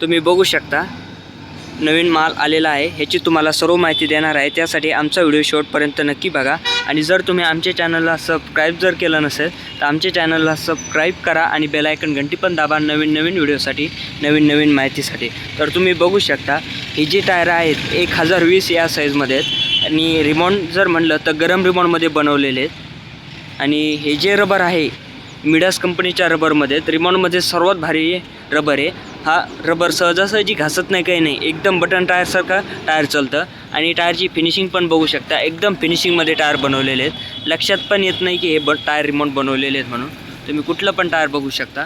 तुम्ही बघू शकता नवीन माल आलेला आहे ह्याची तुम्हाला सर्व माहिती देणार आहे. त्यासाठी आमचा व्हिडिओ शेवटपर्यंत नक्की बघा. आणि जर तुम्ही आमच्या चॅनलला सबस्क्राईब जर केलं नसेल तर आमच्या चॅनलला सबस्क्राईब करा आणि बेलायकन घंटी पण दाबा नवीन नवीन व्हिडिओसाठी नवीन नवीन माहितीसाठी. तर तुम्ही बघू शकता ही जी टायरं आहेत एक हजार वीस या साईजमध्ये आहेत. आणि रिमॉन जर म्हणलं तर गरम रिमॉनमध्ये बनवलेले आहेत. आणि हे जे रबर आहे मिडास कंपनीच्या रबरमध्ये रिमॉनमध्ये सर्वात भारी रबर आहे. हा रबर सहजासहजी घासत नाही काही नाही. एकदम बटन टायरसारखा टायर चालतं. आणि टायरची फिनिशिंग पण बघू शकता. एकदम फिनिशिंगमध्ये टायर बनवलेले आहेत. लक्षात पण येत नाही की हे ब टायर रिमोट बनवलेले आहेत म्हणून. तुम्ही कुठलं पण टायर बघू शकता.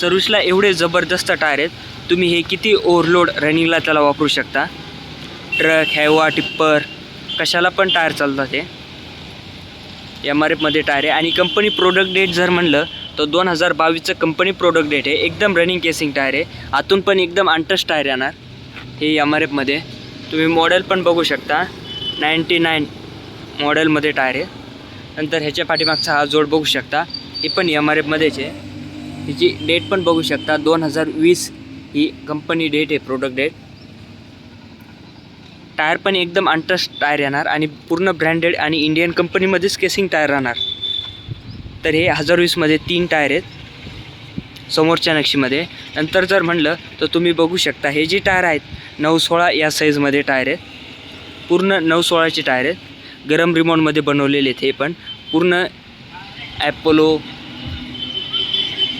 सर्विसला एवढे जबरदस्त टायर आहेत. तुम्ही हे किती ओव्हरलोड रनिंगला त्याला वापरू शकता. ट्रक हॅवा टिप्पर कशाला पण टायर चालतात ते एम आर एफमध्ये टायर आहे. आणि कंपनी प्रोडक्ट डेट जर म्हणलं तर दोन हजार बावीसचं कंपनी प्रोडक्ट डेट आहे. एकदम रनिंग केसिंग टायर आहे. आतून पण एकदम अंटस टायर येणार. हे एम आर एफमध्ये तुम्ही मॉडेल पण बघू शकता. नाईंटी नाईन मॉडेलमध्ये टायर आहे. नंतर ह्याच्या पाठीमागचा हा जोड बघू शकता. हे पण एम आर एफमध्येच आहे. ह्याची डेट पण बघू शकता. दोन हजार वीस ही कंपनी डेट आहे प्रोडक्ट डेट टायर पण एकदम अनटच टायर येणार आणि पूर्ण ब्रँडेड आणि इंडियन कंपनीमध्येच केसिंग टायर राहणार. तर हे हजार वीसमध्ये तीन टायर आहेत समोरच्या नक्षीमध्ये. नंतर जर म्हणलं तर तुम्ही बघू शकता हे जे टायर आहेत नऊ सोळा या साईजमध्ये टायर आहेत. पूर्ण नऊ सोळाचे टायर आहेत. गरम रिमोटमध्ये बनवलेले आहेत हे पण. पूर्ण Apollo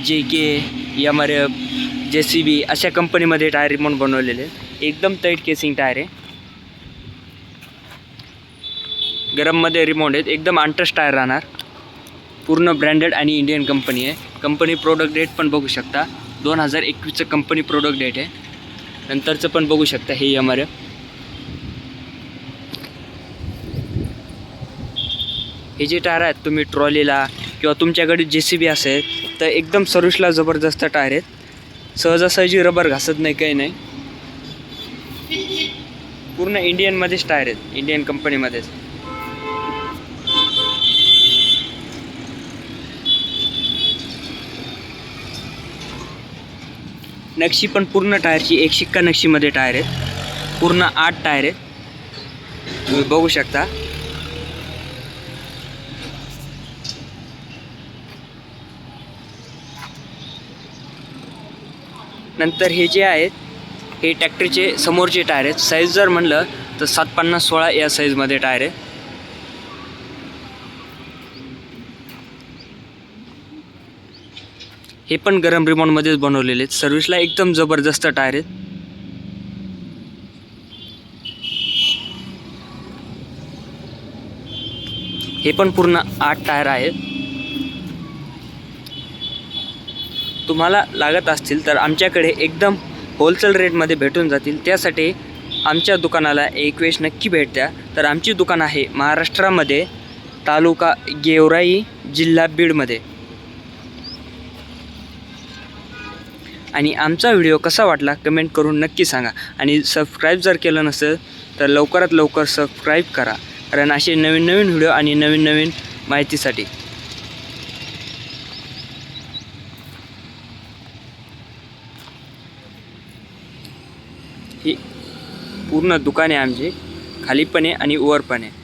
J K M R F J C B अशा कंपनीमध्ये टायर रिमोट बनवलेले आहेत. एकदम तैट केसिंग टायर आहे. गरममध्ये रिमोट आहेत. एकदम आंटस टायर राहणार. पूर्ण ब्रँडेड आणि इंडियन कंपनी आहे. कंपनी प्रोडक्ट डेट पण बघू शकता. दोन हजार एकवीसचं कंपनी प्रोडक्ट डेट आहे. नंतरचं पण बघू शकता हे एम आर एफ हे जे टायर आहेत तुम्ही ट्रॉलीला किंवा तुमच्याकडे जे सी बी असेल तर एकदम सर्विसला जबरदस्त टायर आहेत. सहजासहजी रबर घासत नाही काही नाही. पूर्ण इंडियनमध्येच टायर आहेत. इंडियन कंपनीमध्येच नक्षी पण पूर्ण टायरची एक शिक्का नक्षीमध्ये टायर आहेत. पूर्ण आठ टायर आहेत. तुम्ही बघू शकता. नंतर हे जे आहेत हे ट्रॅक्टरचे समोरचे टायर आहेत. साईज जर म्हणलं तर सात पन्नास सोळा या साईजमध्ये टायर आहे हे पण गरम रिमॉनमध्येच बनवलेले आहेत. सर्विसला एकदम जबरदस्त टायर आहेत. हे पण पूर्ण आठ टायर आहेत. तुम्हाला लागत असतील तर आमच्याकडे एकदम होलसेल रेटमध्ये भेटून जातील. त्यासाठी आमच्या दुकानाला एक वेळेस नक्की भेट द्या. तर आमची दुकान आहे महाराष्ट्रामध्ये तालुका गेवराई जिल्हा बीडमध्ये. आणि आमचा व्हिडिओ कसा वाटला कमेंट करून नक्की सांगा. आणि सबस्क्राईब जर केलं नसेल तर लवकरात लवकर सबस्क्राईब करा. कारण असे नवीन नवीन व्हिडिओ आणि नवीन नवीन माहितीसाठी. ही पूर्ण दुकान आहे आमची. खाली पण आहे आणि वर पण आहे